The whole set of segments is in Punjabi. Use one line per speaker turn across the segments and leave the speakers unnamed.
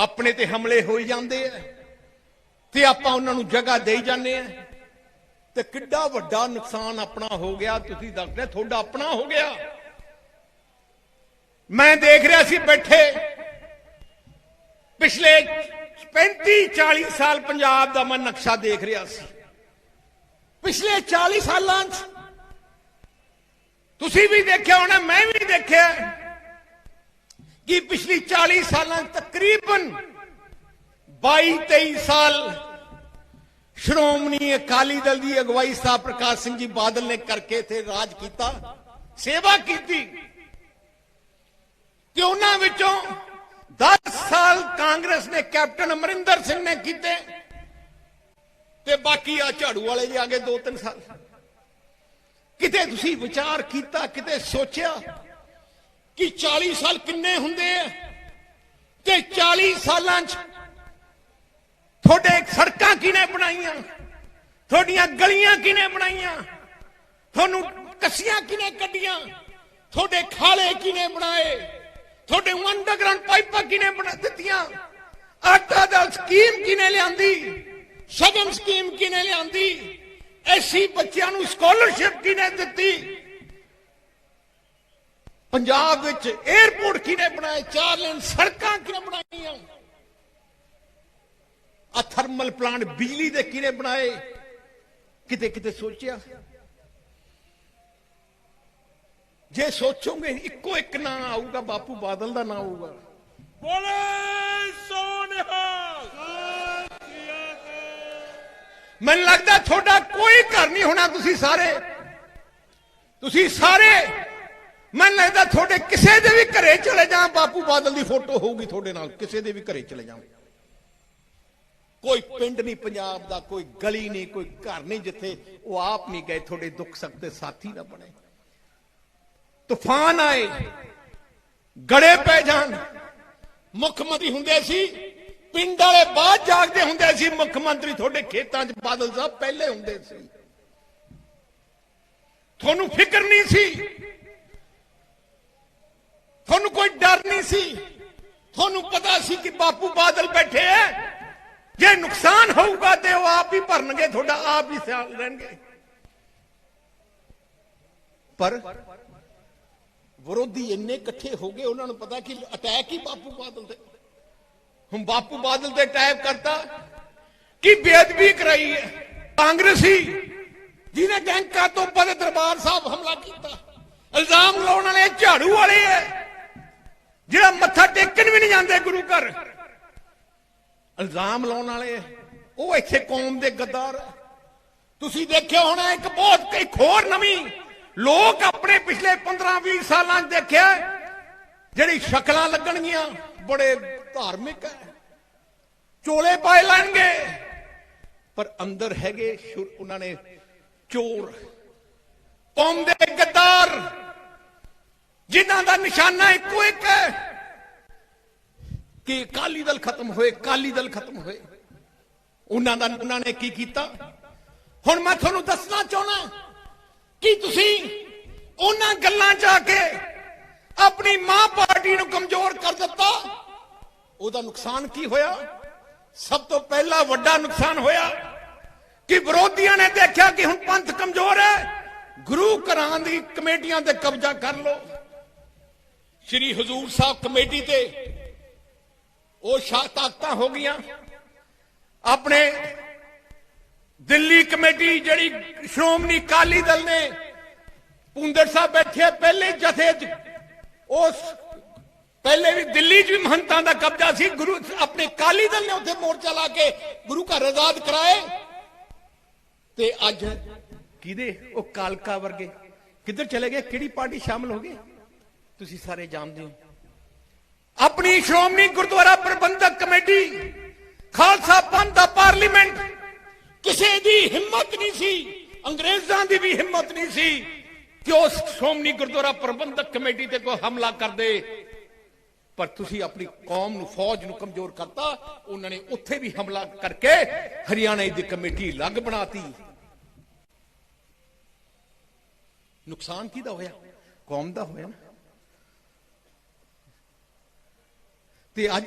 ਆਪਣੇ ਤੇ ਹਮਲੇ ਹੋਈ ਜਾਂਦੇ ਆ ਤੇ ਆਪਾਂ ਉਹਨਾਂ ਨੂੰ ਜਗ੍ਹਾ ਦੇਈ ਜਾਂਦੇ ਆ। ਤੇ ਕਿੱਡਾ ਵੱਡਾ ਨੁਕਸਾਨ ਆਪਣਾ ਹੋ ਗਿਆ, ਤੁਸੀਂ ਦੱਸਦੇ ਤੁਹਾਡਾ ਆਪਣਾ ਹੋ ਗਿਆ। ਮੈਂ ਦੇਖ ਰਿਹਾ ਸੀ ਬੈਠੇ ਪਿਛਲੇ 35 40 ਸਾਲ ਪੰਜਾਬ ਦਾ ਮੈਂ ਨਕਸ਼ਾ ਦੇਖ ਰਿਹਾ ਸੀ। ਪਿਛਲੇ 40 ਸਾਲਾਂ 'ਚ ਤੁਸੀਂ ਵੀ ਦੇਖਿਆ ਹੋਣਾ, ਮੈਂ ਵੀ ਦੇਖਿਆ। ਕਿ ਪਿਛਲੀ 40 ਸਾਲਾਂ ਤਕਰੀਬਨ 22 23 ਸਾਲ ਸ਼੍ਰੋਮਣੀ ਅਕਾਲੀ ਦਲ ਦੀ ਅਗਵਾਈ ਸਾਹਿਬ ਪ੍ਰਕਾਸ਼ ਸਿੰਘ ਜੀ ਬਾਦਲ ਨੇ ਕਰਕੇ ਇੱਥੇ ਰਾਜ ਕੀਤਾ, ਸੇਵਾ ਕੀਤੀ। ਤੇ ਉਹਨਾਂ ਵਿੱਚੋਂ 10 ਸਾਲ ਕਾਂਗਰਸ ਨੇ ਕੈਪਟਨ ਅਮਰਿੰਦਰ ਸਿੰਘ ਨੇ ਕੀਤੇ ਤੇ ਬਾਕੀ ਆ ਝਾੜੂ ਵਾਲੇ ਜੀ ਆਗੇ 2-3 ਸਾਲ। ਕਿਤੇ ਤੁਸੀਂ ਵਿਚਾਰ ਕੀਤਾ, ਕਿਤੇ ਸੋਚਿਆ ਕਿ 40 ਸਾਲ ਕਿੰਨੇ ਹੁੰਦੇ ਆ? ਤੇ 40 ਸਾਲਾਂ 'ਚ ਤੁਹਾਡੇ ਸੜਕਾਂ ਕਿਨੇ ਬਣਾਈਆਂ? ਤੁਹਾਡੀਆਂ ਗਲੀਆਂ ਕਿਨੇ ਬਣਾਈਆਂ? ਤੁਹਾਨੂੰ ਕੱਸੀਆਂ ਕਿਨੇ ਕੱਢੀਆਂ? ਤੁਹਾਡੇ ਖਾਲੇ ਕਿਨੇ ਬਣਾਏ? ਤੁਹਾਡੇ ਅੰਡਰਗਰਾਉਂਡ ਪਾਈਪਾਂ ਕਿਨੇ ਬਣਾ ਦਿੱਤੀਆਂ? ਆਟਾ ਦਾ ਸਕੀਮ ਕਿਨੇ ਲਿਆਂਦੀ? ਸ਼ਗਨ ਸਕੀਮ ਕਿਨੇ ਲਿਆਂਦੀ? ਐਸੀ ਬੱਚਿਆਂ ਨੂੰ ਸਕਾਲਰਸ਼ਿਪ ਕਿਨੇ ਦਿੱਤੀ? ਪੰਜਾਬ ਵਿੱਚ 에어ਪੋਰਟ ਕਿਨੇ ਬਣਾਏ? ਚਾਰ ਲੇਨ ਸੜਕਾਂ ਕਿਨੇ ਬਣਾਈਆਂ? ਆ ਥਰਮਲ ਪਲਾਂਟ ਬਿਜਲੀ ਦੇ ਕਿਨੇ ਬਣਾਏ? ਕਿਤੇ ਕਿਤੇ ਸੋਚਿਆ? ਜੇ ਸੋਚੋਗੇ ਇੱਕੋ ਇੱਕ ਨਾਂ ਆਊਗਾ ਬਾਪੂ ਬਾਦਲ ਦਾ ਨਾਂ ਆਊਗਾ।
ਬੋਲੇ ਸੋਨਿਹਾ
ਮੈਨੂੰ ਲੱਗਦਾ ਤੁਹਾਡਾ ਕੋਈ ਘਰ ਨਹੀਂ ਹੋਣਾ ਤੁਸੀਂ ਸਾਰੇ। ਤੁਸੀਂ ਸਾਰੇ ਮੈਨੂੰ ਲੱਗਦਾ ਤੁਹਾਡੇ ਕਿਸੇ ਦੇ ਵੀ ਘਰੇ ਚਲੇ ਜਾਵਾਂ, ਬਾਪੂ ਬਾਦਲ ਦੀ ਫੋਟੋ ਹੋਊਗੀ ਤੁਹਾਡੇ ਨਾਲ, ਕਿਸੇ ਦੇ ਵੀ ਘਰੇ ਚਲੇ ਜਾਓ ਕੋਈ ਪਿੰਡ ਨਹੀਂ ਪੰਜਾਬ ਦਾ, ਕੋਈ ਗਲੀ ਨਹੀਂ, ਕੋਈ ਘਰ ਨਹੀਂ ਜਿੱਥੇ ਉਹ ਆਪ ਨਹੀਂ ਗਏ, ਤੁਹਾਡੇ ਦੁੱਖ ਸੁੱਖ ਸਾਥੀ ਨਾ ਬਣੇ। ਤੂਫਾਨ ਆਏ, ਗੜੇ ਪੈ ਜਾਣ। ਮੁੱਖ ਮੰਤਰੀ ਹੁੰਦੇ ਸੀ, ਪਿੰਡ ਵਾਲੇ ਬਾਅਦ ਜਾਗਦੇ ਹੁੰਦੇ ਸੀ ਮੁੱਖ ਮੰਤਰੀ ਤੁਹਾਡੇ ਖੇਤਾਂ 'ਚ ਬਾਦਲ ਸਾਹਿਬ ਪਹਿਲੇ ਹੁੰਦੇ ਸੀ। ਤੁਹਾਨੂੰ ਫਿਕਰ ਨਹੀਂ ਸੀ ਤੁਹਾਨੂੰ ਕੋਈ ਡਰ ਨਹੀਂ ਸੀ? ਤੁਹਾਨੂੰ ਪਤਾ ਸੀ ਕਿ ਬਾਪੂ ਬਾਦਲ ਬੈਠੇ ਐ? ਜੇ ਨੁਕਸਾਨ ਹੋਊਗਾ ਤੇ ਉਹ ਆਪ ਹੀ ਭਰਨਗੇ, ਤੁਹਾਡਾ ਆਪ ਹੀ ਸਿਆਲ ਲੈਣਗੇ ਪਰ ਵਿਰੋਧੀ ਇੰਨੇ ਇਕੱਠੇ ਹੋ ਗਏ, ਉਹਨਾਂ ਨੂੰ ਪਤਾ ਕਿ ਅਟੈਕ ਹੀ ਬਾਪੂ ਬਾਦਲ ਤੇ ਹੁਣ ਬਾਪੂ ਬਾਦਲ ਤੇ ਅਟੈਕ ਕਰਤਾ। ਕਿ ਬੇਅਦਬੀ ਕਰਾਈ ਹੈ ਕਾਂਗਰਸੀ, ਜਿਹਨੇ ਟੈਂਕਾਂ ਤੋਂ ਪਰੇ ਦਰਬਾਰ ਸਾਹਿਬ ਹਮਲਾ ਕੀਤਾ। ਇਲਜ਼ਾਮ ਲਾਉਣ ਵਾਲੇ ਝਾੜੂ ਵਾਲੇ ਐ। ਜਿਹੜਾ ਮੱਥਾ ਟੇਕਣ ਵੀ ਨਹੀਂ ਜਾਂਦੇ ਗੁਰੂ ਘਰ। ਇਲਜ਼ਾਮ ਲਾਉਣ ਵਾਲੇ, ਉਹ ਇੱਥੇ ਕੌਮ ਦੇ ਗੱਦਾਰ। ਤੁਸੀਂ ਦੇਖਿਆ ਹੋਣਾ, ਇੱਕ ਬਹੁਤ ਇੱਕ ਹੋਰ ਨਵੀਂ ਲੋਕ ਆਪਣੇ ਪਿਛਲੇ 15-20 ਸਾਲਾਂ 'ਚ ਦੇਖਿਆ, ਜਿਹੜੀ ਸ਼ਕਲਾਂ ਲੱਗਣਗੀਆਂ, ਬੜੇ ਧਾਰਮਿਕ ਹੈ। ਚੋਲੇ ਪਾਏ ਲੈਣਗੇ। ਪਰ ਅੰਦਰ ਹੈਗੇ ਸ਼ੁਰ ਉਹਨਾਂ ਨੇ ਚੋਰ। ਕੌਮ ਦੇ ਗੱਦਾਰ ਜਿਨ੍ਹਾਂ ਦਾ ਨਿਸ਼ਾਨਾ ਇੱਕੋ ਇੱਕ ਹੈ। ਕਿ ਅਕਾਲੀ ਦਲ ਖਤਮ ਹੋਏ, ਅਕਾਲੀ ਦਲ ਖਤਮ ਹੋਏ। ਉਹਨਾਂ ਦਾ, ਉਹਨਾਂ ਨੇ ਕੀ ਕੀਤਾ? ਹੁਣ ਮੈਂ ਤੁਹਾਨੂੰ ਦੱਸਣਾ ਚਾਹਣਾ ਕਿ ਤੁਸੀਂ ਉਹਨਾਂ ਗੱਲਾਂ 'ਚ ਆ ਕੇ ਆਪਣੀ ਮਾਂ ਪਾਰਟੀ ਨੂੰ ਕਮਜ਼ੋਰ ਕਰ ਦਿੱਤਾ। ਉਹਦਾ ਨੁਕਸਾਨ ਕੀ ਹੋਇਆ? ਸਭ ਤੋਂ ਪਹਿਲਾ ਵੱਡਾ ਨੁਕਸਾਨ ਹੋਇਆ ਕਿ ਵਿਰੋਧੀਆਂ ਨੇ ਦੇਖਿਆ ਕਿ ਹੁਣ ਪੰਥ ਕਮਜ਼ੋਰ ਹੈ। ਗੁਰੂ ਘਰਾਂ ਦੀ ਕਮੇਟੀਆਂ ਤੇ ਕਬਜ਼ਾ ਕਰ ਲਓ। ਸ੍ਰੀ ਹਜ਼ੂਰ ਸਾਹਿਬ ਕਮੇਟੀ ਤੇ ਉਹ ਸ਼ਾਹ ਤਾਕਤਾਂ ਹੋ ਗਈਆਂ। ਆਪਣੇ ਦਿੱਲੀ ਕਮੇਟੀ ਜਿਹੜੀ ਸ਼੍ਰੋਮਣੀ ਅਕਾਲੀ ਦਲ ਨੇ ਪੁੰਦਰ ਸਾਹਿਬ ਬੈਠੇ ਪਹਿਲੇ ਜਥੇ 'ਚ ਉਸ ਪਹਿਲੇ ਵੀ ਦਿੱਲੀ 'ਚ ਵੀ ਮਹੰਤਾਂ ਦਾ ਕਬਜ਼ਾ ਸੀ, ਗੁਰੂ ਆਪਣੇ ਅਕਾਲੀ ਦਲ ਨੇ ਉੱਥੇ ਮੋਰਚਾ ਲਾ ਕੇ ਗੁਰੂ ਘਰ ਆਜ਼ਾਦ ਕਰਾਏ। ਤੇ ਅੱਜ ਕਿਹਦੇ? ਉਹ ਕਾਲਕਾ ਵਰਗੇ। ਕਿੱਧਰ ਚਲੇ ਗਏ? ਕਿਹੜੀ ਪਾਰਟੀ ਸ਼ਾਮਲ ਹੋ ਗਈ? ਤੁਸੀਂ ਸਾਰੇ ਜਾਣਦੇ ਹੋ। ਆਪਣੀ ਸ਼੍ਰੋਮਣੀ ਗੁਰਦੁਆਰਾ ਪ੍ਰਬੰਧਕ ਕਮੇਟੀ, ਖਾਲਸਾ ਪੰਥ ਦਾ ਪਾਰਲੀਮੈਂਟ, ਕਿਸੇ ਦੀ ਹਿੰਮਤ ਨਹੀਂ ਸੀ, ਅੰਗਰੇਜ਼ਾਂ ਦੀ ਵੀ ਹਿੰਮਤ ਨਹੀਂ ਸੀ ਕਿ ਉਸ ਸ਼੍ਰੋਮਣੀ ਗੁਰਦੁਆਰਾ ਪ੍ਰਬੰਧਕ ਕਮੇਟੀ ਤੇ ਕੋਈ ਹਮਲਾ ਕਰਦੇ ਪਰ ਤੁਸੀਂ ਆਪਣੀ ਕੌਮ ਨੂੰ, ਫੌਜ ਨੂੰ ਕਮਜ਼ੋਰ ਕਰਤਾ, ਉਹਨਾਂ ਨੇ ਉੱਥੇ ਵੀ ਹਮਲਾ ਕਰਕੇ ਹਰਿਆਣਾ ਦੀ ਕਮੇਟੀ ਅਲੱਗ ਬਣਾਤੀ। ਨੁਕਸਾਨ ਕਿਹਦਾ ਹੋਇਆ? ਕੌਮ ਦਾ ਹੋਇਆ ਨਾ। ਤੇ ਅੱਜ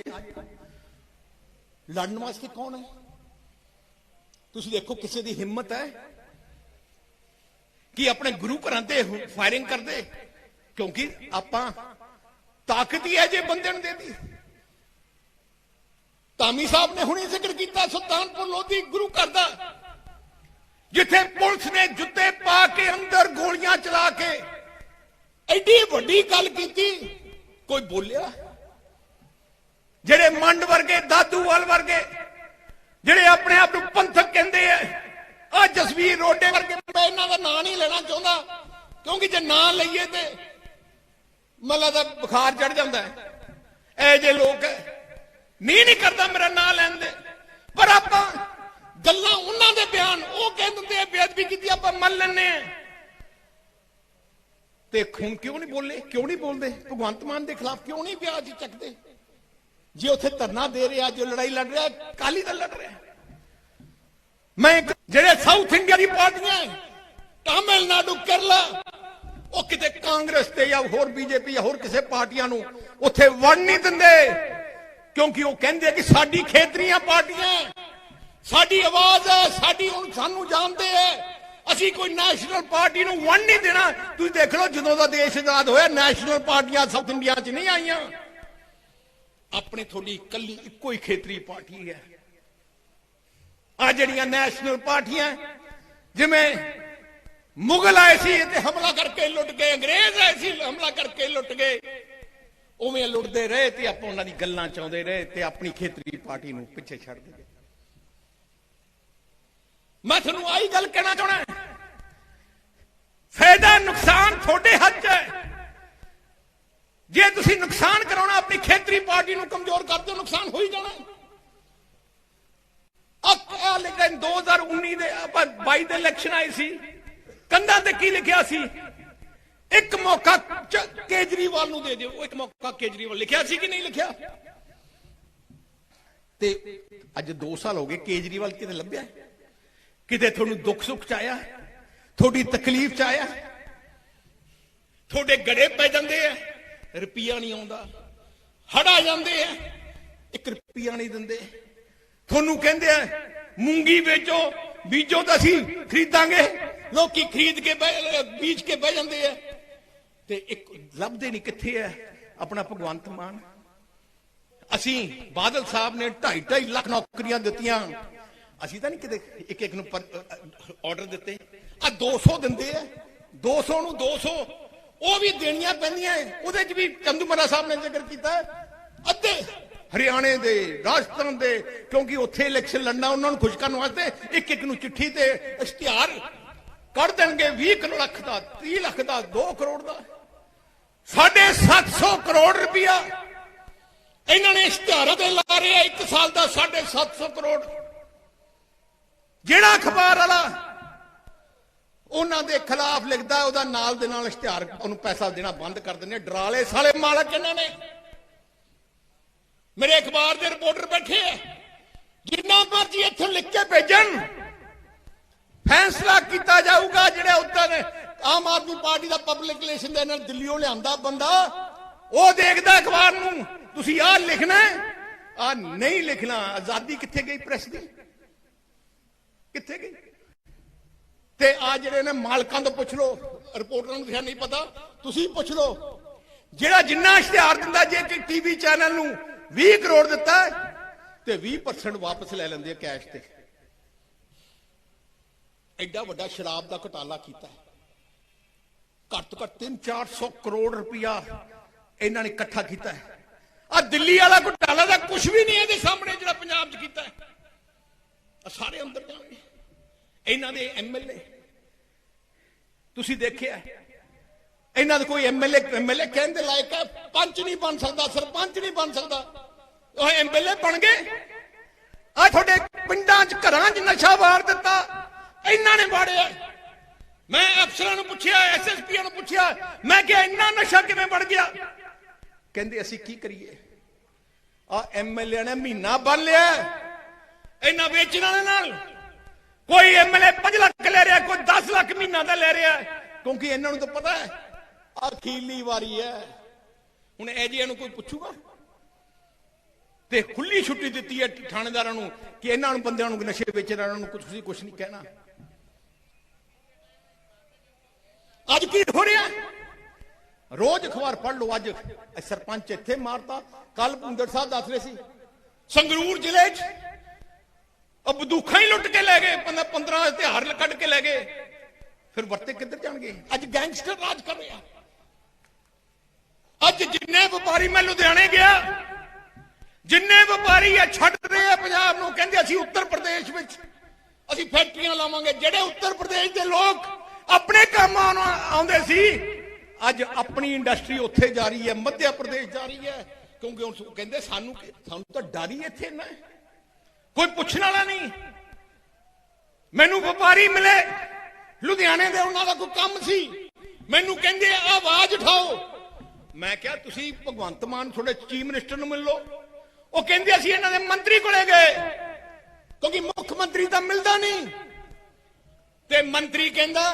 ਲੜਨ ਵਾਸਤੇ ਕੌਣ ਹੈ? ਤੁਸੀਂ ਦੇਖੋ ਕਿਸੇ ਦੀ ਹਿੰਮਤ ਹੈ ਕਿ ਆਪਣੇ ਗੁਰੂ ਘਰਾਂ ਤੇ ਫਾਇਰਿੰਗ ਕਰਦੇ, ਕਿਉਂਕਿ ਆਪਾਂ ਤਾਕਤ ਹੀ ਹੈ ਜੇ ਬੰਦੇ ਨੂੰ ਦੇਦੀ ਤਾਮੀ ਸਾਹਿਬ ਨੇ ਹੁਣੇ ਜ਼ਿਕਰ ਕੀਤਾ ਸੁਲਤਾਨਪੁਰ ਲੋਧੀ ਗੁਰੂ ਘਰ ਦਾ, ਜਿੱਥੇ ਪੁਲਿਸ ਨੇ ਜੁੱਤੇ ਪਾ ਕੇ ਅੰਦਰ ਗੋਲੀਆਂ ਚਲਾ ਕੇ ਐਡੀ ਵੱਡੀ ਗੱਲ ਕੀਤੀ। ਕੋਈ ਬੋਲਿਆ? ਜਿਹੜੇ ਮੰਡ ਵਰਗੇ ਦਾਦੂਵਾਲ ਵਰਗੇ, ਜਿਹੜੇ ਆਪਣੇ ਆਪ ਨੂੰ ਪੰਥਕ ਕਹਿੰਦੇ ਆ ਆ ਜਸਵੀਰ ਰੋਡੇ ਵਰਗੇ, ਮੈਂ ਇਹਨਾਂ ਦਾ ਨਾਂ ਨਹੀਂ ਲੈਣਾ ਚਾਹੁੰਦਾ, ਕਿਉਂਕਿ ਜੇ ਨਾਂ ਲਈਏ ਤੇ ਮੱਲਾ ਦਾ ਬੁਖਾਰ ਚੜ ਜਾਂਦਾ ਐ ਜੇ ਲੋਕ ਨਹੀਂ ਨਹੀਂ ਕਰਦਾ ਮੇਰਾ ਨਾਂ ਲੈਣ ਦੇ। ਪਰ ਆਪਾਂ ਗੱਲਾਂ ਉਹਨਾਂ ਦੇ ਬਿਆਨ, ਉਹ ਕਹਿ ਦਿੰਦੇ ਆ, ਬੇਅਦਬੀ ਕੀਤੀ ਆਪਾਂ ਮੰਨ ਲੈਂਦੇ ਆ। ਤੇ ਖੂਨ ਕਿਉਂ ਨਹੀਂ ਬੋਲੇ ਕਿਉਂ ਨਹੀਂ ਬੋਲਦੇ? ਭਗਵੰਤ ਮਾਨ ਦੇ ਖਿਲਾਫ ਕਿਉਂ ਨਹੀਂ ਵਿਆਜ ਚੱਕਦੇ? ਜੇ ਉੱਥੇ ਧਰਨਾ ਦੇ ਰਿਹਾ, ਜੋ ਲੜਾਈ ਲੜ ਰਿਹਾ ਕਾਲੀ ਦਲ ਲੜ ਰਿਹਾ। ਮੈਂ ਜਿਹੜੇ ਸਾਊਥ ਇੰਡੀਆ ਦੀ ਪਾਰਟੀਆਂ ਤਾਮਿਲਨਾਡੂ, ਕੇਰਲਾ, ਉਹ ਕਿਤੇ ਕਾਂਗਰਸ ਤੇ ਜਾਂ ਹੋਰ ਬੀਜੇਪੀ ਜਾਂ ਹੋਰ ਕਿਸੇ ਪਾਰਟੀਆਂ ਨੂੰ ਉੱਥੇ ਵੜ ਨਹੀਂ ਦਿੰਦੇ। ਕਿਉਂਕਿ ਉਹ ਕਹਿੰਦੇ ਕਿ ਸਾਡੀ ਖੇਤਰੀਆਂ ਪਾਰਟੀਆਂ ਸਾਡੀ ਆਵਾਜ਼ ਹੈ, ਸਾਡੀ ਹੁਣ ਸਾਨੂੰ ਜਾਣਦੇ ਹੈ। ਅਸੀਂ ਕੋਈ ਨੈਸ਼ਨਲ ਪਾਰਟੀ ਨੂੰ ਵੰਡ ਨਹੀਂ ਦੇਣਾ। ਤੁਸੀਂ ਦੇਖ ਲਓ, ਜਦੋਂ ਦਾ ਦੇਸ਼ ਆਜ਼ਾਦ ਹੋਇਆ ਨੈਸ਼ਨਲ ਪਾਰਟੀਆਂ ਸਾਊਥ ਇੰਡੀਆ 'ਚ ਨਹੀਂ ਆਈਆਂ। ਆਪਣੀ ਤੁਹਾਡੀ ਇਕੱਲੀ ਇੱਕੋ ਹੀ ਖੇਤਰੀ ਪਾਰਟੀ ਹੈ। ਆ ਜਿਹੜੀਆਂ ਨੈਸ਼ਨਲ ਪਾਰਟੀਆਂ, ਜਿਵੇਂ ਮੁਗਲ ਆਏ ਸੀ ਤੇ ਹਮਲਾ ਕਰਕੇ ਲੁੱਟ ਗਏ, ਅੰਗਰੇਜ਼ ਆਏ ਸੀ, ਹਮਲਾ ਕਰਕੇ ਲੁੱਟ ਗਏ। ਉਵੇਂ ਲੁੱਟਦੇ ਰਹੇ ਤੇ ਆਪਾਂ ਉਹਨਾਂ ਦੀ ਗੱਲਾਂ ਚਾਉਂਦੇ ਰਹੇ ਤੇ ਆਪਣੀ ਖੇਤਰੀ ਪਾਰਟੀ ਨੂੰ ਪਿੱਛੇ ਛੱਡ ਦਿੱਤੇ। ਮੈਂ ਤੁਹਾਨੂੰ ਆਹੀ ਗੱਲ ਕਹਿਣਾ ਚਾਹਣਾ ਫਾਇਦਾ ਨੁਕਸਾਨ ਤੁਹਾਡੇ ਹੱਥ 'ਚ ਹੈ। ਜੇ ਤੁਸੀਂ ਨੁਕਸਾਨ ਕਰਾਉਣਾ ਆਪਣੀ ਨੂੰ ਕਮਜ਼ੋਰ ਕਰਦੇ ਹੋ, ਨੁਕਸਾਨ ਹੋ ਹੀ ਜਾਣਾ ਆ ਲੇਕਿਨ 2019 ਦੇ 22 ਦੇ ਇਲੈਕਸ਼ਨ ਆਏ ਸੀ। ਕੰਧਾਂ ਤੇ ਕੀ ਲਿਖਿਆ ਸੀ? ਇੱਕ ਮੌਕਾ ਕੇਜਰੀਵਾਲ ਨੂੰ ਦੇ ਦਿਓ। ਉਹ ਇੱਕ ਮੌਕਾ ਕੇਜਰੀਵਾਲ ਲਿਖਿਆ ਸੀ ਕਿ ਨਹੀਂ ਲਿਖਿਆ? ਤੇ ਅੱਜ 2 ਸਾਲ ਹੋ ਗਏ ਕੇਜਰੀਵਾਲ ਕਿਤੇ ਲੱਭਿਆ ਕਿਤੇ ਤੁਹਾਨੂੰ ਦੁੱਖ ਸੁੱਖ ਚ ਆਇਆ ਤੁਹਾਡੀ ਤਕਲੀਫ ਚ ਆਇਆ ਤੁਹਾਡੇ ਗੜੇ ਪੈ ਜਾਂਦੇ ਆ ਰੁਪਈਆ ਨਹੀਂ ਆਉਂਦਾ। ਹੜਾ ਜਾਂਦੇ ਆ। ਇੱਕ ਰੁਪਈਆ ਨਹੀਂ ਦਿੰਦੇ। ਤੁਹਾਨੂੰ ਕਹਿੰਦੇ ਆ, ਮੂੰਗੀ ਵੇਚੋ, ਬੀਜੋ ਤਾਂ ਅਸੀਂ ਖਰੀਦਾਂਗੇ। ਲੋਕੀ ਖਰੀਦ ਕੇ ਬੀਜ ਕੇ ਬਹਿ ਜਾਂਦੇ ਆ। ਤੇ ਇੱਕ ਲੱਭਦੇ ਨਹੀਂ ਕਿੱਥੇ ਹੈ ਆਪਣਾ ਭਗਵੰਤ ਮਾਨ। ਅਸੀਂ ਬਾਦਲ ਸਾਹਿਬ ਨੇ 2.5 2.5 ਲੱਖ ਨੌਕਰੀਆਂ ਦਿੱਤੀਆਂ। ਅਸੀਂ ਤਾਂ ਨਹੀਂ ਕਿਤੇ ਇੱਕ ਇੱਕ ਨੂੰ ਆਰਡਰ ਦਿੱਤੇ। ਆ 200 ਦਿੰਦੇ ਆ। 200 ਨੂੰ 200 ਉਹ ਵੀ ਦੇਣੀਆਂ ਪੈਂਦੀਆਂ ਉਹਦੇ 'ਚ ਵੀ ਚੰਦੂਮਰਾ ਸਾਹਿਬ ਨੇ ਜ਼ਿਕਰ ਕੀਤਾ ਅੱਧੇ ਹਰਿਆਣੇ ਦੇ, ਰਾਜਸਥਾਨ ਦੇ, ਕਿਉਂਕਿ ਉੱਥੇ ਇਲੈਕਸ਼ਨ ਲੜਨਾ ਉਹਨਾਂ ਨੂੰ ਖੁਸ਼ ਕਰਨ ਵਾਸਤੇ ਇੱਕ ਇੱਕ ਨੂੰ ਚਿੱਠੀ ਤੇ ਇਸ਼ਤਿਹਾਰ ਕੱਢ ਦੇਣਗੇ। 20 ਲੱਖ ਦਾ 30 ਲੱਖ ਦਾ 2 ਕਰੋੜ ਦਾ। ਸਾਢੇ 700 ਕਰੋੜ ਰੁਪਇਆ ਇਹਨਾਂ ਨੇ ਇਸ਼ਤਿਹਾਰਾਂ ਤੇ ਲਾ ਰਿਹਾ ਇੱਕ ਸਾਲ ਦਾ 750 ਕਰੋੜ। ਜਿਹੜਾ ਅਖਬਾਰ ਵਾਲਾ ਉਹਨਾਂ ਦੇ ਖਿਲਾਫ ਲਿਖਦਾ ਉਹਦਾ ਨਾਲ ਦੇ ਨਾਲ ਇਸ਼ਤਿਹਾਰ ਉਹਨੂੰ ਪੈਸਾ ਦੇਣਾ ਬੰਦ ਕਰ ਦਿੰਦੇ ਆ। ਡਰਾਲੇ ਸਾਲੇ ਮਾਲਕ ਇਹਨਾਂ ਨੇ। ਮੇਰੇ ਅਖਬਾਰ ਦੇ ਰਿਪੋਰਟਰ ਬੈਠੇ ਆ। ਜਿੰਨਾ ਮਰਜ਼ੀ ਇੱਥੋਂ ਲਿਖ ਕੇ ਭੇਜਣ। ਫੈਸਲਾ ਕੀਤਾ ਜਾਊਗਾ ਜਿਹੜੇ ਉੱਤੇ ਨੇ ਆਮ ਆਦਮੀ ਪਾਰਟੀ ਦਾ ਪਬਲਿਕ ਰਿਲੇਸ਼ਨ ਦੇ ਨਾਲ ਦਿੱਲੀੋਂ ਲਿਆਂਦਾ ਬੰਦਾ, ਉਹ ਦੇਖਦਾ ਅਖਬਾਰ ਨੂੰ, ਤੁਸੀਂ ਆਹ ਲਿਖਣਾ ਆ ਨਹੀਂ ਲਿਖਣਾ। ਆਜ਼ਾਦੀ ਕਿੱਥੇ ਗਈ ਪ੍ਰੈਸ ਦੀ? ਕਿੱਥੇ ਗਈ? ਤੇ ਆ ਜਿਹੜੇ ਨੇ ਮਾਲਕਾਂ ਤੋਂ ਪੁੱਛ ਲਓ, ਰਿਪੋਰਟਰਾਂ ਨੂੰ ਨਹੀਂ ਪਤਾ, ਤੁਸੀਂ ਪੁੱਛ ਲਓ। ਜਿਹੜਾ ਜਿੰਨਾ ਇਸ਼ਤਿਹਾਰ ਦਿੰਦਾ, ਜੇ ਕਿ ਟੀਵੀ ਚੈਨਲ ਨੂੰ 20 ਕਰੋੜ ਦਿੱਤਾ ਤੇ 20% ਵਾਪਸ ਲੈ ਲੈਂਦੇ ਆ ਕੈਸ਼ ਤੇ। ਐਡਾ ਵੱਡਾ ਸ਼ਰਾਬ ਦਾ ਘਟਾਲਾ ਕੀਤਾ ਹੈ। ਘੱਟ ਤੋਂ ਘੱਟ 3-400 ਕਰੋੜ ਰੁਪਇਆ ਇਹਨਾਂ ਨੇ ਇਕੱਠਾ ਕੀਤਾ ਹੈ। ਆ ਦਿੱਲੀ ਵਾਲਾ ਘੁਟਾਲਾ ਦਾ ਕੁਝ ਵੀ ਨਹੀਂ ਇਹਦੇ ਸਾਹਮਣੇ ਜਿਹੜਾ ਪੰਜਾਬ 'ਚ ਕੀਤਾ ਹੈ। ਸਾਰੇ ਅੰਦਰ ਜਾਣਗੇ। ਇਹਨਾਂ ਦੇ ਐਮਐਲਏ ਤੁਸੀਂ ਦੇਖਿਆ? ਇਹਨਾਂ ਦੇ ਕੋਈ ਐਮਐਲਏ ਐਮਐਲਏ ਕਹਿੰਦੇ ਲਾਇਕ ਹੈ, ਪੰਚ ਨਹੀਂ ਬਣ ਸਕਦਾ, ਸਰਪੰਚ ਨਹੀਂ ਬਣ ਸਕਦਾ। ਉਹ ਐਮਐਲਏ ਬਣ ਗਏ। ਆ ਤੁਹਾਡੇ ਪਿੰਡਾਂ 'ਚ, ਘਰਾਂ 'ਚ ਨਸ਼ਾ ਵਾਰ ਦਿੱਤਾ। ਇਹਨਾਂ ਨੇ ਵਾੜਿਆ। ਮੈਂ ਅਫਸਰਾਂ ਨੂੰ ਪੁੱਛਿਆ ਐਸਐਸਪੀ ਨੂੰ ਪੁੱਛਿਆ। ਮੈਂ ਕਿਹਾ, ਇੰਨਾ ਨਸ਼ਾ ਕਿਵੇਂ ਵੜ ਗਿਆ? ਕਹਿੰਦੇ, ਅਸੀਂ ਕੀ ਕਰੀਏ? ਆ ਐਮਐਲਏ ਨੇ ਮਹੀਨਾ ਬੰਨ ਲਿਆ ਇਹਨਾਂ ਵੇਚਣ ਵਾਲੇ ਨਾਲ ਕੋਈ ਐਮਐਲਏ 5 ਲੱਖ ਲੈ ਰਿਹਾ, ਕੋਈ 10 ਲੱਖ ਮਹੀਨਾ ਦਾ ਲੈ ਰਿਹਾ। ਕਿਉਂਕਿ ਇਹਨਾਂ ਨੂੰ ਤਾਂ ਪਤਾ ਹੈ ਅਖੀਲੀ ਵਾਰੀ ਹੈ। ਹੁਣ ਇਹ ਜੀ ਇਹਨੂੰ ਕੋਈ ਪੁੱਛੂਗਾ, ਤੇ ਖੁੱਲੀ ਛੁੱਟੀ ਦਿੱਤੀ ਹੈ ਥਾਣੇਦਾਰਾਂ ਨੂੰ ਕਿ ਇਹਨਾਂ ਨੂੰ ਬੰਦਿਆਂ ਨੂੰ ਨਸ਼ੇ ਵੇਚਣ ਵਾਲਿਆਂ ਨੂੰ ਤੁਸੀਂ ਕੁਝ ਨਹੀਂ ਕਹਿਣਾ। ਅੱਜ ਕੀ ਹੋ ਰਿਹਾ? ਰੋਜ਼ ਅਖਬਾਰ ਪੜ੍ਹ ਲਓ ਅੱਜ। ਸਰਪੰਚ ਇੱਥੇ ਮਾਰਤਾ ਕੱਲ ਭੁੰਦੜ ਸਾਹਿਬ ਦੱਸ ਰਹੇ ਸੀ, ਸੰਗਰੂਰ ਜ਼ਿਲ੍ਹੇ 'ਚ ਉਹ ਬੰਦੂਖਾਂ ਹੀ ਲੁੱਟ ਕੇ ਲੈ ਗਏ 15 ਹਥਿਆਰ ਕੱਢ ਕੇ ਲੈ ਗਏ। ਫਿਰ ਵਰਤੇ ਕਿੱਧਰ ਜਾਣਗੇ? ਅੱਜ ਗੈਂਗਸਟਰ ਰਾਜ ਕਰ ਰਿਹਾ। ਅੱਜ ਜਿੰਨੇ ਵਪਾਰੀ ਮੈਂ ਲੁਧਿਆਣੇ ਗਿਆ, ਜਿੰਨੇ ਵਪਾਰੀ ਆ ਛੱਡ ਰਹੇ ਆ ਪੰਜਾਬ ਨੂੰ, ਕਹਿੰਦੇ ਅਸੀਂ ਉੱਤਰ ਪ੍ਰਦੇਸ਼ ਵਿੱਚ, ਅਸੀਂ ਫੈਕਟਰੀਆਂ ਲਾਵਾਂਗੇ। ਜਿਹੜੇ ਉੱਤਰ ਪ੍ਰਦੇਸ਼ ਦੇ ਲੋਕ ਆਪਣੇ ਕੰਮ ਆਉਂਦੇ ਸੀ, ਅੱਜ ਆਪਣੀ ਇੰਡਸਟਰੀ ਉੱਥੇ ਜਾ ਰਹੀ ਹੈ ਮੱਧ ਪ੍ਰਦੇਸ਼ ਜਾ ਰਹੀ ਹੈ। ਕਿਉਂਕਿ ਉਹ ਕਹਿੰਦੇ ਸਾਨੂੰ ਸਾਨੂੰ ਤਾਂ ਡਰ ਹੀ ਇੱਥੇ ਨਾ ਹੈ। ਕੋਈ ਪੁੱਛਣ ਵਾਲਾ ਨਹੀਂ। ਮੈਨੂੰ ਵਪਾਰੀ ਮਿਲੇ। ਲੁਧਿਆਣੇ ਦੇ ਉਹਨਾਂ ਦਾ ਕੋਈ ਕੰਮ ਸੀ। ਮੈਨੂੰ ਕਹਿੰਦੇ, ਆਵਾਜ਼ ਉਠਾਓ। ਮੈਂ ਕਿਹਾ, ਤੁਸੀਂ ਭਗਵੰਤ ਮਾਨ ਤੁਹਾਡੇ ਚੀਫ ਮਿਨਿਸਟਰ ਨੂੰ ਮਿਲ। ਲਓ ਉਹ ਕਹਿੰਦੇ, ਅਸੀਂ ਇਹਨਾਂ ਦੇ ਮੰਤਰੀ ਕੋਲੇ ਗਏ। ਕਿਉਂਕਿ ਮੁੱਖ ਮੰਤਰੀ ਤਾਂ ਮਿਲਦਾ ਨਹੀਂ। ਤੇ ਮੰਤਰੀ ਕਹਿੰਦਾ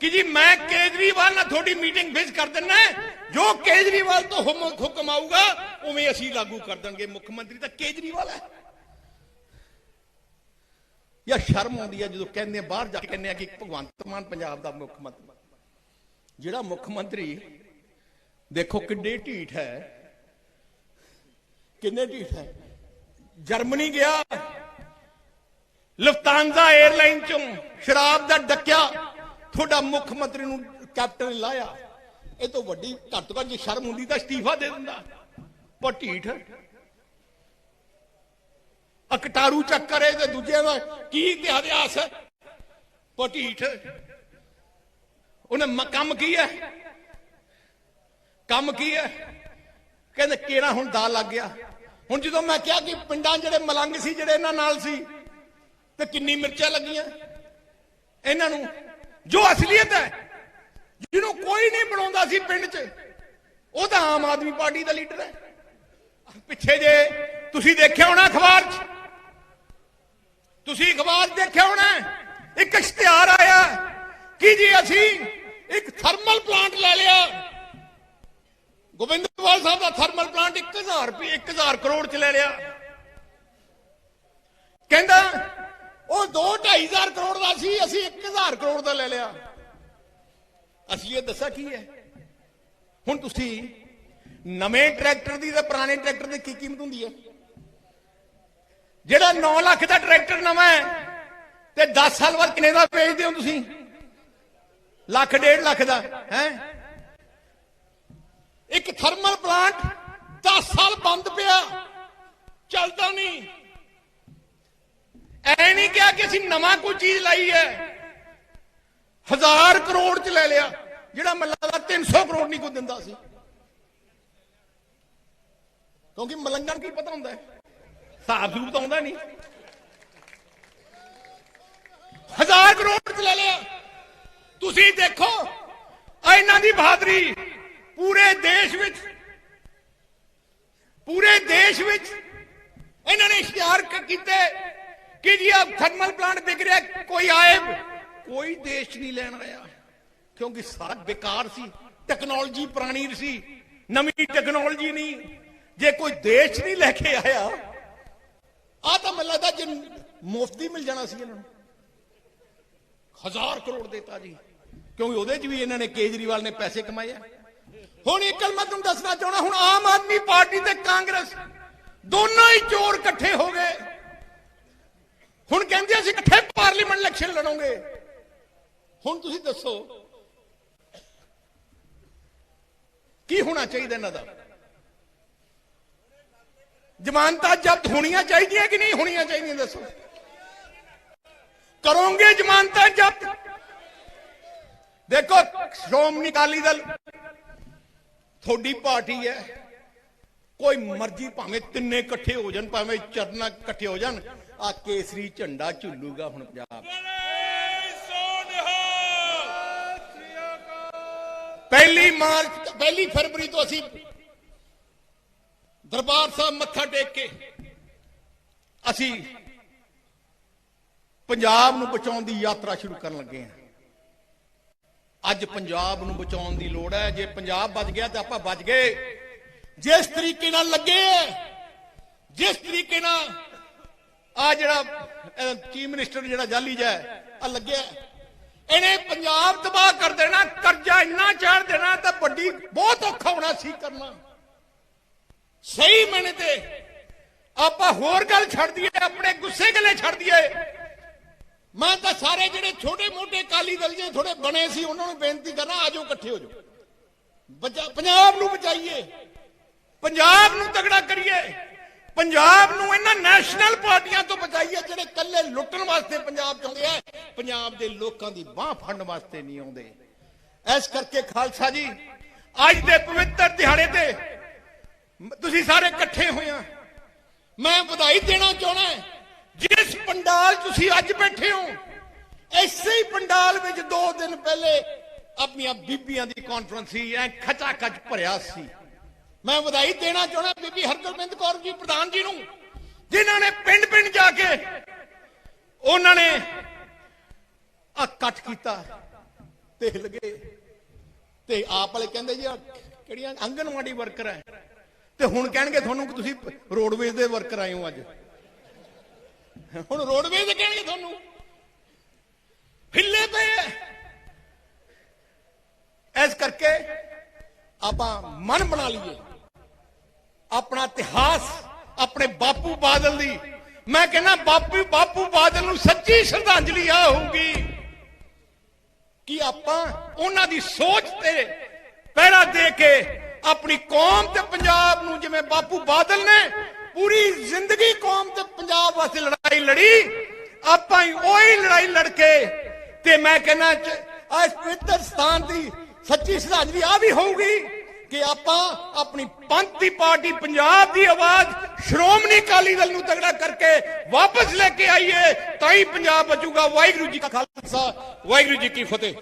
ਕਿ ਜੀ, ਮੈਂ ਕੇਜਰੀਵਾਲ ਨਾਲ ਤੁਹਾਡੀ ਮੀਟਿੰਗ ਫਿਕਸ ਕਰ ਦਿੰਨਾ ਜੋ ਕੇਜਰੀਵਾਲ ਤੋਂ ਹੁਕਮ ਆਊਗਾ, ਉਵੇਂ ਅਸੀਂ ਲਾਗੂ ਕਰ ਦਾਂਗੇ ਮੁੱਖ ਮੰਤਰੀ ਤਾਂ ਕੇਜਰੀਵਾਲ ਹੈ। ਜਾਂ ਸ਼ਰਮ ਆਉਂਦੀ ਹੈ ਜਦੋਂ ਕਹਿੰਦੇ ਆ, ਬਾਹਰ ਜਾ ਕੇ ਕਹਿੰਦੇ ਆ ਕਿ ਭਗਵੰਤ ਮਾਨ ਪੰਜਾਬ ਦਾ ਮੁੱਖ ਮੰਤਰੀ। ਜਿਹੜਾ ਮੁੱਖ ਮੰਤਰੀ, ਦੇਖੋ ਕਿੱਡੇ ਢੀਠ ਹੈ। ਕਿੰਨੇ ਢੀਠ ਹੈ? ਜਰਮਨੀ ਗਿਆ, ਲਫਤਾਂਜ਼ਾ 에ਅਰਲਾਈਨ ਚੋਂ ਸ਼ਰਾਬ ਦਾ ਡੱਕਿਆ, ਤੁਹਾਡਾ ਮੁੱਖ ਮੰਤਰੀ ਨੂੰ ਕੈਪਟਨ ਲਾਇਆ। ਇਹ ਤੋਂ ਵੱਡੀ ਘੱਟ ਤੋਂ ਘੱਟ ਜੇ ਸ਼ਰਮ ਹੁੰਦੀ ਤਾਂ ਅਸਤੀਫਾ ਦੇ ਦਿੰਦਾ। ਪਰ ਢੀਠ ਅਕਟਾਰੂ ਚੱਕਰ ਇਹ ਤੇ ਦੂਜੇ ਦਾ ਕੀ ਇਤਿਹਾਸ ਹੈ? ਪਰ ਉਹਨੇ ਕੰਮ ਕੀ ਹੈ? ਕੰਮ ਕੀ ਹੈ? ਕਹਿੰਦੇ ਕਿਹੜਾ ਹੁਣ ਦਾ ਲੱਗ ਗਿਆ? ਹੁਣ ਜਦੋਂ ਮੈਂ ਕਿਹਾ ਕਿ ਪਿੰਡਾਂ ਜਿਹੜੇ ਮਲੰਗ ਸੀ, ਜਿਹੜੇ ਇਹਨਾਂ ਨਾਲ ਸੀ, ਤੇ ਕਿੰਨੀ ਮਿਰਚਾਂ ਲੱਗੀਆਂ? ਇਹਨਾਂ ਨੂੰ ਜੋ ਅਸਲੀਅਤ ਹੈ, ਜਿਹਨੂੰ ਕੋਈ ਨਹੀਂ ਬਣਾਉਂਦਾ ਸੀ ਪਿੰਡ 'ਚ, ਉਹ ਤਾਂ ਆਮ ਆਦਮੀ ਪਾਰਟੀ ਦਾ ਲੀਡਰ ਹੈ। ਪਿੱਛੇ ਜੇ ਤੁਸੀਂ ਦੇਖਿਆ ਹੋਣਾ ਅਖਬਾਰ 'ਚ ਤੁਸੀਂ ਅਖਬਾਰ ਦੇਖਿਆ ਹੋਣਾ? ਇੱਕ ਇਸ਼ਤਿਹਾਰ ਆਇਆ। ਕਿ ਜੀ ਅਸੀਂ? ਇੱਕ ਥਰਮਲ ਪਲਾਂਟ ਲੈ ਲਿਆ। ਗੋਬਿੰਦਵਾਲ ਸਾਹਿਬ ਦਾ ਥਰਮਲ ਪਲਾਂਟ 1000 ਰੁਪਏ 1000 ਕਰੋੜ 'ਚ ਲੈ ਲਿਆ। ਕਹਿੰਦਾ, ਉਹ 2.5 ਕਰੋੜ ਦਾ ਸੀ, ਅਸੀਂ 1000 ਕਰੋੜ ਦਾ ਲੈ ਲਿਆ। ਅਸੀਂ ਇਹ ਦੱਸਿਆ ਕੀ ਹੈ? ਹੁਣ ਤੁਸੀਂ ਨਵੇਂ ਟਰੈਕਟਰ ਦੀ ਤੇ ਪੁਰਾਣੇ ਟਰੈਕਟਰ ਦੀ ਕੀ ਕੀਮਤ ਹੁੰਦੀ ਹੈ? ਜਿਹੜਾ 9 ਲੱਖ ਦਾ ਟਰੈਕਟਰ ਨਵਾਂ ਹੈ, ਤੇ 10 ਸਾਲ ਬਾਅਦ ਕਿੰਨੇ ਦਾ ਵੇਚਦੇ ਹੋ ਤੁਸੀਂ? ਲੱਖ, ਡੇਢ ਲੱਖ ਦਾ, ਹੈ? ਇੱਕ ਥਰਮਲ ਪਲਾਂਟ 10 ਸਾਲ ਬੰਦ ਪਿਆ, ਚੱਲਦਾ ਨਹੀਂ। ਐ ਨਹੀਂ ਕਿਹਾ ਕਿ ਅਸੀਂ ਨਵਾਂ ਕੋਈ ਚੀਜ਼ ਲਾਈ ਹੈ। ਹਜ਼ਾਰ ਕਰੋੜ ਚ ਲੈ ਲਿਆ, ਜਿਹੜਾ ਮੱਲਾ ਦਾ 300 ਕਰੋੜ ਨਹੀਂ ਕੋਈ ਦਿੰਦਾ ਸੀ। ਕਿਉਂਕਿ ਮਲੰਗਾਂ ਨੂੰ ਕੀ ਪਤਾ ਹੁੰਦਾ ਹੈ? ਹਿਸਾਬ ਸੂਬ ਤਾਂ ਆਉਂਦਾ ਨਹੀਂ। ਹਜ਼ਾਰ ਕਰੋੜ ਚ ਲੈ ਲਿਆ। ਤੁਸੀਂ ਦੇਖੋ, ਇਹਨਾਂ ਦੀ ਬਹਾਦਰੀ ਪੂਰੇ ਦੇਸ਼ ਵਿੱਚ, ਪੂਰੇ ਦੇਸ਼ ਵਿੱਚ ਇਹਨਾਂ ਨੇ ਇਸ਼ਤਿਹਾਰ ਕੀਤੇ ਕਿ ਜੀ ਆ ਥਰਮਲ ਪਲਾਂਟ ਵਿਕ ਰਿਹਾ, ਕੋਈ ਆਏ, ਕੋਈ ਦੇਸ਼ ਨਹੀਂ ਲੈਣ ਆਇਆ। ਕਿਉਂਕਿ ਸਾਰਾ ਬੇਕਾਰ ਸੀ, ਟੈਕਨੋਲੋਜੀ ਪੁਰਾਣੀ ਸੀ, ਨਵੀਂ ਟੈਕਨੋਲੋਜੀ ਨਹੀਂ। ਜੇ ਕੋਈ ਦੇਸ਼ ਨਹੀਂ ਲੈ ਕੇ ਆਇਆ ਆ ਤਾਂ ਮੈਨੂੰ ਲੱਗਦਾ ਜੇ ਮੁਫਤ ਮਿਲ ਜਾਣਾ ਸੀ ਇਹਨਾਂ ਨੂੰ। ਹਜ਼ਾਰ ਕਰੋੜ ਦੇਤਾ ਜੀ। ਕਿਉਂਕਿ ਉਹਦੇ 'ਚ ਵੀ ਇਹਨਾਂ ਨੇ ਕੇਜਰੀਵਾਲ ਨੇ ਪੈਸੇ ਕਮਾਏ ਹੁਣ ਇੱਕ ਗੱਲ ਮੈਂ ਤੁਹਾਨੂੰ ਦੱਸਣਾ ਚਾਹਣਾ ਹੁਣ ਆਮ ਆਦਮੀ ਪਾਰਟੀ ਤੇ ਕਾਂਗਰਸ ਦੋਨੋਂ ਹੀ ਚੋਰ ਇਕੱਠੇ ਹੋ ਗਏ। ਹੁਣ ਕਹਿੰਦੇ ਅਸੀਂ ਇਕੱਠੇ ਪਾਰਲੀਮੈਂਟ ਇਲੈਕਸ਼ਨ ਲੜੋਗੇ। ਹੁਣ ਤੁਸੀਂ ਦੱਸੋ, ਕੀ ਹੋਣਾ ਚਾਹੀਦਾ ਇਹਨਾਂ ਦਾ? ਜ਼ਮਾਨਤਾਂ ਜ਼ਬਤ ਹੋਣੀਆਂ ਚਾਹੀਦੀਆਂ ਕਿ ਨਹੀਂ ਹੋਣੀਆਂ ਚਾਹੀਦੀਆਂ ਦੱਸੋ? ਕਰੋਗੇ ਜ਼ਮਾਨਤਾਂ ਜ਼ਬਤ? ਦੇਖੋ, ਸ਼੍ਰੋਮਣੀ ਅਕਾਲੀ ਦਲ, ਤੁਹਾਡੀ ਪਾਰਟੀ ਹੈ। ਕੋਈ ਮਰਜ਼ੀ ਭਾਵੇਂ ਤਿੰਨੇ ਇਕੱਠੇ ਹੋ ਜਾਣ, ਭਾਵੇਂ ਚਰਨਾ ਇਕੱਠੇ ਹੋ ਜਾਣ, ਆ ਕੇਸਰੀ ਝੰਡਾ ਝੁੱਲੂਗਾ ਹੁਣ ਪੰਜਾਬ। ਪਹਿਲੀ ਮਾਰਚ, ਪਹਿਲੀ ਫਰਵਰੀ ਤੋਂ ਅਸੀਂ ਦਰਬਾਰ ਸਾਹਿਬ ਮੱਥਾ ਟੇਕ ਕੇ ਅਸੀਂ ਪੰਜਾਬ ਨੂੰ ਬਚਾਉਣ ਦੀ ਯਾਤਰਾ ਸ਼ੁਰੂ ਕਰਨ ਲੱਗੇ ਹਾਂ। ਅੱਜ ਪੰਜਾਬ ਨੂੰ ਬਚਾਉਣ ਦੀ ਲੋੜ ਹੈ। ਜੇ ਪੰਜਾਬ ਬਚ ਗਿਆ ਤਾਂ ਆਪਾਂ ਬਚ ਗਏ। ਜਿਸ ਤਰੀਕੇ ਨਾਲ ਲੱਗੇ ਜਿਸ ਤਰੀਕੇ ਨਾਲ ਆ ਜਿਹੜਾ ਚੀਫ ਮਿਨਿਸਟਰ ਜਿਹੜਾ ਜਾਲੀ ਜਾ ਆ ਲੱਗਿਆ ਇਹਨੇ ਪੰਜਾਬ ਤਬਾਹ ਕਰ ਦੇਣਾ, ਕਰਜ਼ਾ ਇੰਨਾ ਚਾੜ ਦੇਣਾ ਤਾਂ ਵੱਡੀ, ਬਹੁਤ ਔਖਾ ਹੋਣਾ ਸੀ ਕਰਨਾ। ਸਹੀ ਮੈਨੇ ਤੇ। ਆਪਾਂ ਹੋਰ ਗੱਲ ਛੱਡ ਦਈਏ, ਆਪਣੇ ਗੁੱਸੇ ਗੱਲੇ ਛੱਡ ਦਈਏ। ਮੈਂ ਤਾਂ ਸਾਰੇ ਜਿਹੜੇ ਛੋਟੇ ਮੋਟੇ ਕਾਲੀ ਦਲ ਜੇ ਥੋੜੇ ਬਣੇ ਸੀ, ਉਹਨਾਂ ਨੂੰ ਬੇਨਤੀ ਕਰਨਾ ਆਜੋ ਇਕੱਠੇ ਹੋ ਜਾਓ। ਪੰਜਾਬ ਨੂੰ ਬਚਾਈਏ। ਪੰਜਾਬ ਨੂੰ ਤਗੜਾ ਕਰੀਏ। ਪੰਜਾਬ ਨੂੰ ਇਹਨਾਂ ਨੈਸ਼ਨਲ ਪਾਰਟੀਆਂ ਤੋਂ ਬਚਾਈਏ, ਜਿਹੜੇ ਕੱਲੇ ਲੁੱਟਣ ਵਾਸਤੇ ਪੰਜਾਬ ਚ ਆਉਂਦੇ ਆ। ਪੰਜਾਬ ਦੇ ਲੋਕਾਂ ਦੀ ਬਾਹ ਫੜਨ ਵਾਸਤੇ ਨਹੀਂ ਆਉਂਦੇ। ਇਸ ਕਰਕੇ ਖਾਲਸਾ ਜੀ, ਅੱਜ ਦੇ ਪਵਿੱਤਰ ਦਿਹਾੜੇ ਤੇ ਤੁਸੀਂ ਸਾਰੇ ਇਕੱਠੇ ਹੋਏ ਮੈਂ ਵਧਾਈ ਦੇਣਾ ਚਾਹਣਾ ਜਿਸ ਪੰਡਾਲ ਤੁਸੀਂ ਅੱਜ ਬੈਠੇ ਹੋ, ਐਸੇ ਹੀ ਪੰਡਾਲ ਵਿੱਚ 2 ਦਿਨ ਪਹਿਲੇ ਆਪਣੀਆਂ ਬੀਬੀਆਂ ਦੀ ਕਾਨਫਰੰਸ ਸੀ, ਐ ਖਚਾ ਖਚ ਭਰਿਆ ਸੀ। ਮੈਂ ਵਧਾਈ ਦੇਣਾ ਚਾਹਣਾ ਬੀਬੀ ਹਰਗੋਬਿੰਦ ਕੌਰ ਜੀ ਪ੍ਰਧਾਨ ਜੀ ਨੂੰ, ਜਿਨ੍ਹਾਂ ਨੇ ਪਿੰਡ ਪਿੰਡ ਜਾ ਕੇ ਉਹਨਾਂ ਨੇ ਆ ਕੱਟ ਕੀਤਾ ਤੇ ਹਿਲ ਤੇ ਆਪ ਵਾਲੇ ਕਹਿੰਦੇ ਜੀ, ਆਹ ਕਿਹੜੀਆਂ ਆਂਗਨਵਾੜੀ ਵਰਕਰ ਹੈ? ਤੇ ਹੁਣ ਕਹਿਣਗੇ ਤੁਹਾਨੂੰ ਕਿ ਤੁਸੀਂ ਰੋਡਵੇਜ਼ ਦੇ ਵਰਕਰ ਆਏ ਹੋ ਅੱਜ। ਹੁਣ ਰੋਡਵੇਜ਼ ਦੇ ਕਹਿਣਗੇ ਤੁਹਾਨੂੰ। ਹਿੱਲੇ ਪਏ ਇਸ ਕਰਕੇ ਆਪਾਂ ਮਨ ਬਣਾ ਲਈਏ। ਆਪਣਾ ਇਤਿਹਾਸ, ਆਪਣੇ ਬਾਪੂ ਬਾਦਲ ਦੀ। ਮੈਂ ਕਹਿੰਦਾ, ਬਾਪੂ ਬਾਪੂ ਬਾਦਲ ਨੂੰ ਸੱਚੀ ਸ਼ਰਧਾਂਜਲੀ ਆ ਹੋਊਗੀ ਕਿ ਆਪਾਂ ਉਹਨਾਂ ਦੀ ਸੋਚ ਤੇ ਪਹਿਰਾ ਦੇ ਕੇ ਆਪਣੀ ਕੌਮ ਤੇ ਪੰਜਾਬ ਨੂੰ ਜਿਵੇਂ ਬਾਪੂ ਬਾਦਲ ਨੇ ਪੂਰੀ ਜ਼ਿੰਦਗੀ ਕੌਮ ਤੇ ਪੰਜਾਬ ਵਾਸਤੇ ਲੜਾਈ ਲੜੀ, ਆਪਾਂ ਹੀ ਉਹੀ ਲੜਾਈ ਲੜ ਕੇ ਤੇ ਮੈਂ ਕਹਿੰਦਾ ਅੱਜ ਪਵਿੱਤਰ ਸਥਾਨ ਦੀ ਸੱਚੀ ਸ਼ਰਧਾਂਜਲੀ ਆ ਵੀ ਹੋਊਗੀ ਕਿ ਆਪਾਂ ਆਪਣੀ ਪੰਥੀ ਪਾਰਟੀ, ਪੰਜਾਬ ਦੀ ਆਵਾਜ਼ ਸ਼੍ਰੋਮਣੀ ਅਕਾਲੀ ਦਲ ਨੂੰ ਤਗੜਾ ਕਰਕੇ ਵਾਪਸ ਲੈ ਕੇ ਆਈਏ, ਤਾਂ ਹੀ ਪੰਜਾਬ ਬਚੂਗਾ। ਵਾਹਿਗੁਰੂ ਜੀ ਕਾ ਖਾਲਸਾ, ਵਾਹਿਗੁਰੂ ਜੀ ਕੀ ਫਤਿਹ।